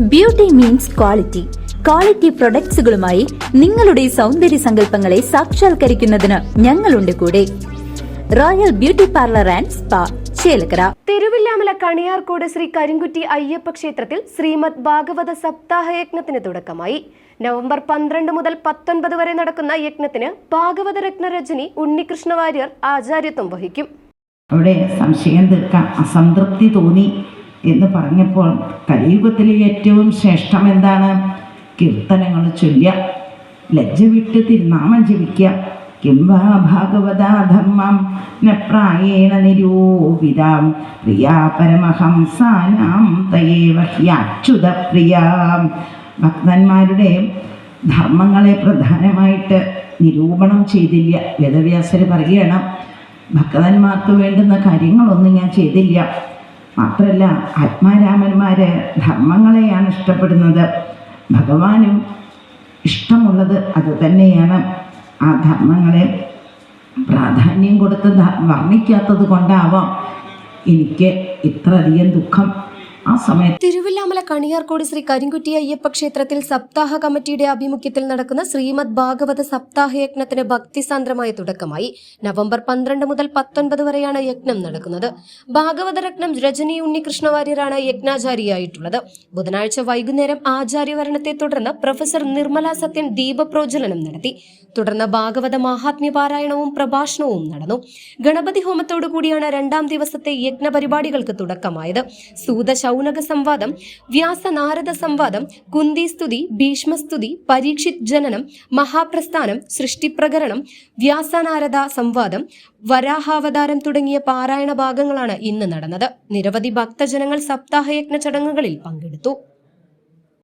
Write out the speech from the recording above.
Beauty means quality quality പ്രൊഡക്ട്സുകളുമായി നിങ്ങളുടെ സൗന്ദര്യ സങ്കല്പങ്ങളെ സാക്ഷാത്കരിക്കുന്നതിന് ഞങ്ങളുണ്ട് കൂടെ. Royal beauty parlour and spa Chelakkara. Thiruvilwamala Kaniyarkode Shri Karinkutty Ayyappa ക്ഷേത്രത്തിൽ ശ്രീമദ് ഭാഗവത സപ്താഹ യജ്ഞത്തിന് തുടക്കമായി. നവംബർ പന്ത്രണ്ട് മുതൽ പത്തൊൻപത് വരെ നടക്കുന്ന യജ്ഞത്തിന് ഭാഗവത രത്നരജനി ഉണ്ണികൃഷ്ണ വാര്യർ ആചാര്യത്വം വഹിക്കും. അവിടെ സംശയം തീർക്കാൻ അസംതൃപ്തി തോന്നി. എന്ന് പറഞ്ഞപ്പോൾ കലിയുഗത്തിലെ ഏറ്റവും ശ്രേഷ്ഠം എന്താണ്? കീർത്തനങ്ങൾ ചൊല്ലുക ലജ്ജ വിട്ട് തിരുനാമം ജപിക്കുക. കിംവാ ഭാഗവതാധർമ്മം പ്രായേണ നിരൂപിതാം. പ്രിയാ പരമഹംസാനാം തയേവ പ്രിയാം. ഭക്തന്മാരുടെ ധർമ്മങ്ങളെ പ്രധാനമായിട്ട് നിരൂപണം ചെയ്തില്ല. വേദവ്യാസര് പറയുകയാണ് ഭക്തന്മാർക്ക് വേണ്ടുന്ന കാര്യങ്ങളൊന്നും ഞാൻ ചെയ്തില്ല. മാത്രമല്ല ആത്മാരാമന്മാര് ധർമ്മങ്ങളെയാണ് ഇഷ്ടപ്പെടുന്നത്. ഭഗവാനും ഇഷ്ടമുള്ളത് അത് തന്നെയാണ്. ആ ധർമ്മങ്ങളെ പ്രാധാന്യം കൊടുത്ത് വർണിക്കാത്തത് കൊണ്ടാവാം എനിക്ക് ഇത്രയധികം ദുഃഖം. ആ സമയത്ത് തിരുവില്ലാമല കണിയാർക്കോട് ശ്രീ കരിങ്കുറ്റി അയ്യപ്പ ക്ഷേത്രത്തിൽ സപ്താഹ കമ്മിറ്റിയുടെ ആഭിമുഖ്യത്തിൽ നടക്കുന്ന ശ്രീമദ് ഭാഗവത സപ്താഹ യജ്ഞത്തിന് ഭക്തിസാന്ദ്രമായ തുടക്കമായി. നവംബർ പന്ത്രണ്ട് മുതൽ പത്തൊൻപത് വരെയാണ് യജ്ഞം നടക്കുന്നത്. ഭാഗവത രത്നം രജനി ഉണ്ണികൃഷ്ണ വാര്യരാണ് യജ്ഞാചാരിയായിട്ടുള്ളത്. ബുധനാഴ്ച വൈകുന്നേരം ആചാര്യവരണത്തെ തുടർന്ന് പ്രൊഫസർ നിർമ്മല സത്യൻ ദീപപ്രോജ്വലനം നടത്തി. തുടർന്ന് ഭാഗവത മഹാത്മ്യ പാരായണവും പ്രഭാഷണവും നടന്നു. ഗണപതി ഹോമത്തോടു കൂടിയാണ് രണ്ടാം ദിവസത്തെ യജ്ഞ പരിപാടികൾക്ക് തുടക്കമായത്. സൂത ശൗനക സംവാദം വ്യാസ നാരദ സംവാദം കുന്തി കുന്തിസ്തുതി ഭീഷ്മസ്തുതി പരീക്ഷിത് ജനനം മഹാപ്രസ്ഥാനം സൃഷ്ടിപ്രകരണം വ്യാസനാരദ സംവാദം വരാഹാവതാരം തുടങ്ങിയ പാരായണ ഭാഗങ്ങളാണ് ഇന്ന് നടന്നത്. നിരവധി ഭക്തജനങ്ങൾ സപ്താഹയജ്ഞ ചടങ്ങുകളിൽ പങ്കെടുത്തു.